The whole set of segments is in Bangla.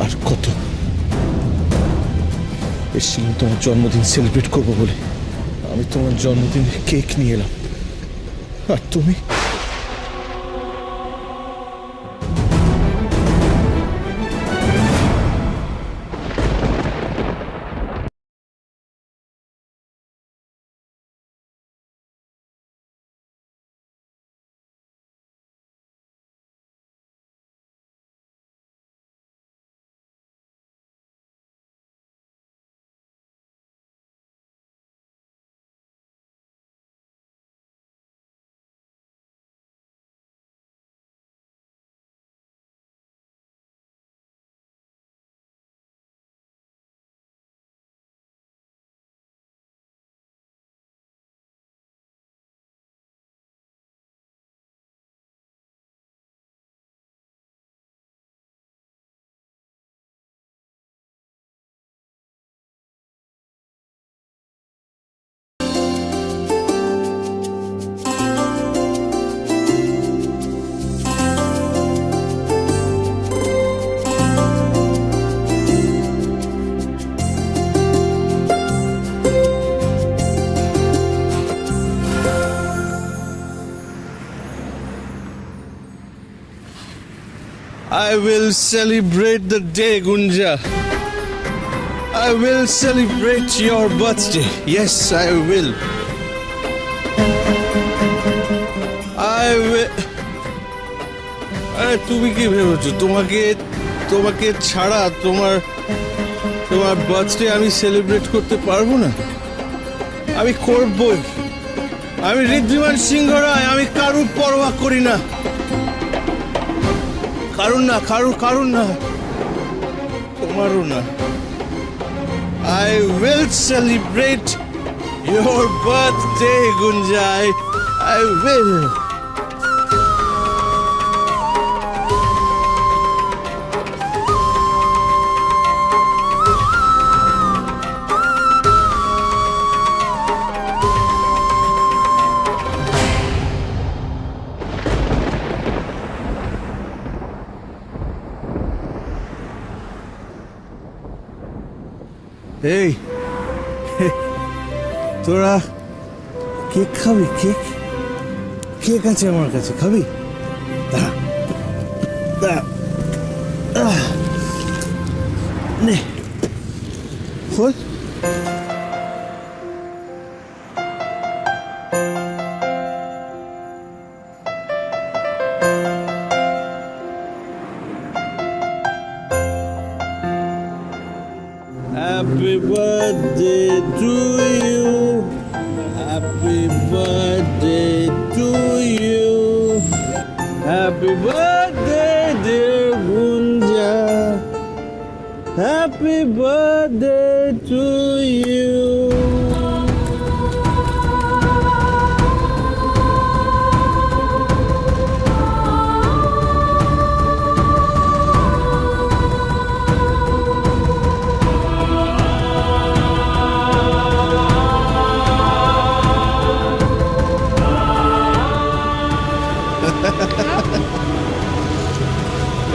আর কত? এসেছিলাম তোমার জন্মদিন সেলিব্রেট করব বলে। আমি তোমার জন্মদিনের কেক নিয়ে এলাম। আর তুমি? I will celebrate the day, Gunja. I will celebrate your birthday. Yes, I will. I will. আরে তুমি কি ভেবেছো তোমাকে তোমাকে ছাড়া তোমার তোমার বার্থডে আমি সেলিব্রেট করতে পারব না আমি করবই আমি ঋদ্ধিমান সিংহ রায় আমি কারুর পরোয়া করি না কারণ না কারুর কারণ না তোমারও না I will celebrate your birthday গুঞ্জাই I will এই তোরা কেক খাবি কেক কেক আছে আমার কাছে খাবি। নে খোল Happy birthday to you. Happy birthday to you. Happy birthday, dear Gunja. Happy birthday to you.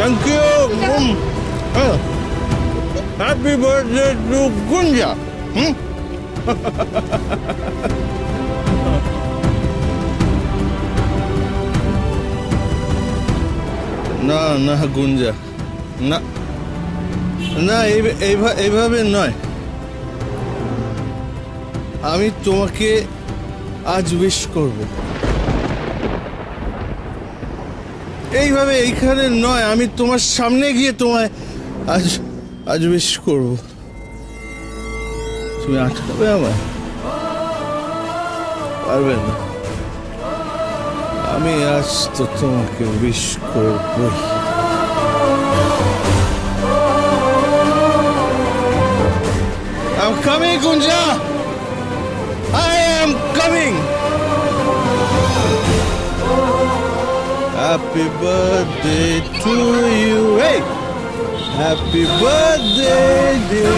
Thank you. Mm. Oh. Happy birthday to Gunja. Hmm? না না গুঞ্জা না না এই- এইভা- এইভাবে নয় আমি তোমাকে আজ উইশ করব এইভাবে এইখানে নয় আমি তোমার সামনে গিয়ে তোমায় আজ আজ উইশ করব। তুমি আটকাবে আমায়? পারবে না। আমি আজ তো তোমাকে উইশ করবই। I'm coming, Gunja! Happy birthday to you. Hey! Happy birthday, dear.